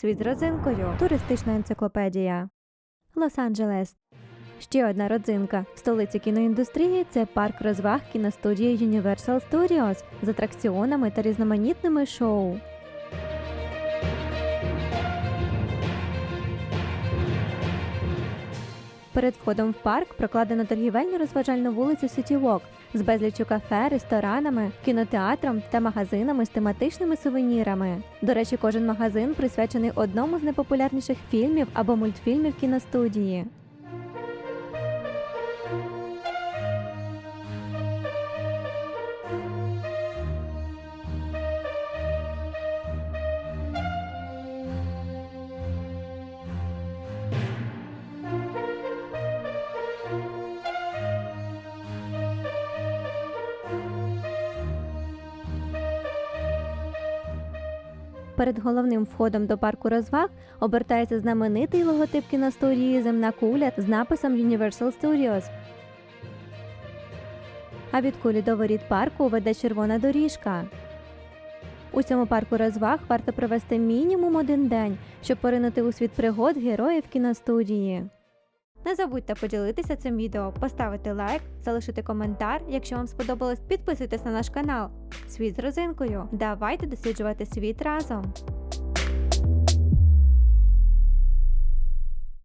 Світ з родзинкою. Туристична енциклопедія. Лос-Анджелес. Ще одна родзинка в столиці кіноіндустрії це парк розваг кіностудії Universal Studios з атракціонами та різноманітними шоу. Перед входом в парк прокладено торгівельну розважальну вулицю City Walk з безліччю кафе, ресторанами, кінотеатром та магазинами з тематичними сувенірами. До речі, кожен магазин присвячений одному з найпопулярніших фільмів або мультфільмів кіностудії. Перед головним входом до парку розваг обертається знаменитий логотип кіностудії Земна куля з написом Universal Studios. А від кулі до воріт парку веде червона доріжка. У цьому парку розваг варто провести мінімум один день, щоб поринути у світ пригод героїв кіностудії. Не забудьте поділитися цим відео, поставити лайк, залишити коментар. Якщо вам сподобалось, підписуйтесь на наш канал. Світ з розинкою. Давайте досліджувати світ разом.